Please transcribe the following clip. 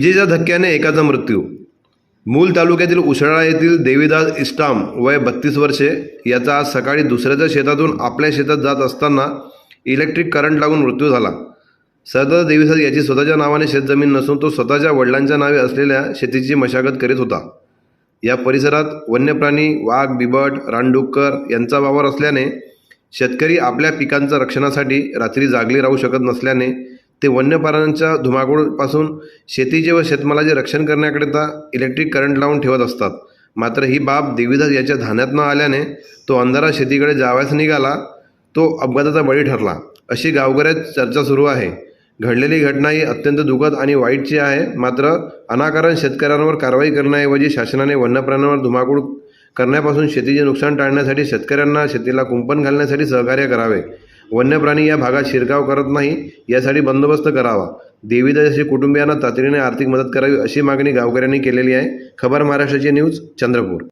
विजेच्या धक्क्याने एकाचा मृत्यू. मूल तालुक्यातील उसळा येथील देवीदास इस्टाम वय बत्तीस वर्षे याचा आज सकाळी दुसऱ्याच्या शेतातून आपल्या शेतात जात असताना इलेक्ट्रिक करंट लागून मृत्यू झाला. सरदार देवीदास याची स्वतःच्या नावाने शेतजमीन नसून तो स्वतःच्या वडिलांच्या नावे असलेल्या शेतीची मशागत करीत होता. या परिसरात वन्यप्राणी वाघ बिबट रानडुक्कर यांचा वावर असल्याने शेतकरी आपल्या पिकांच्या रक्षणासाठी रात्री जागली राहू शकत नसल्याने ते वन्य प्राण्यांच्या धुमाकूळपासून शेतीचे व शेतमालाचे रक्षण करण्याकरिता इलेक्ट्रिक करंट लावून ठेवत असतात. मात्र ही बाब देवीदास याच्या ध्यानात न आल्याने तो अंधारा शेतीकडे जावयास निघाला तो अपघाताचा बळी ठरला. अशी गावकऱ्यात चर्चा सुरू आहे. घडलेली घटना ही अत्यंत दुःखद आणि वाईटची आहे. मात्र अनाकारण शेतकऱ्यांवर कारवाई करण्याऐवजी शासनाने वन्यप्राण्यांवर धुमाकूळ करण्यापासून शेतीचे नुकसान टाळण्यासाठी शेतकऱ्यांना शेतीला कुंपण घालण्यासाठी सहकार्य करावे. वन्य प्राणी या भागात शिरकाव करत नाही यासाठी बंदोबस्त करावा. देवीदास कुटुंबियांना तातडीने आर्थिक मदत करावी अशी मागणी गावकऱ्यांनी केलेली आहे. खबर महाराष्ट्राची न्यूज चंद्रपूर.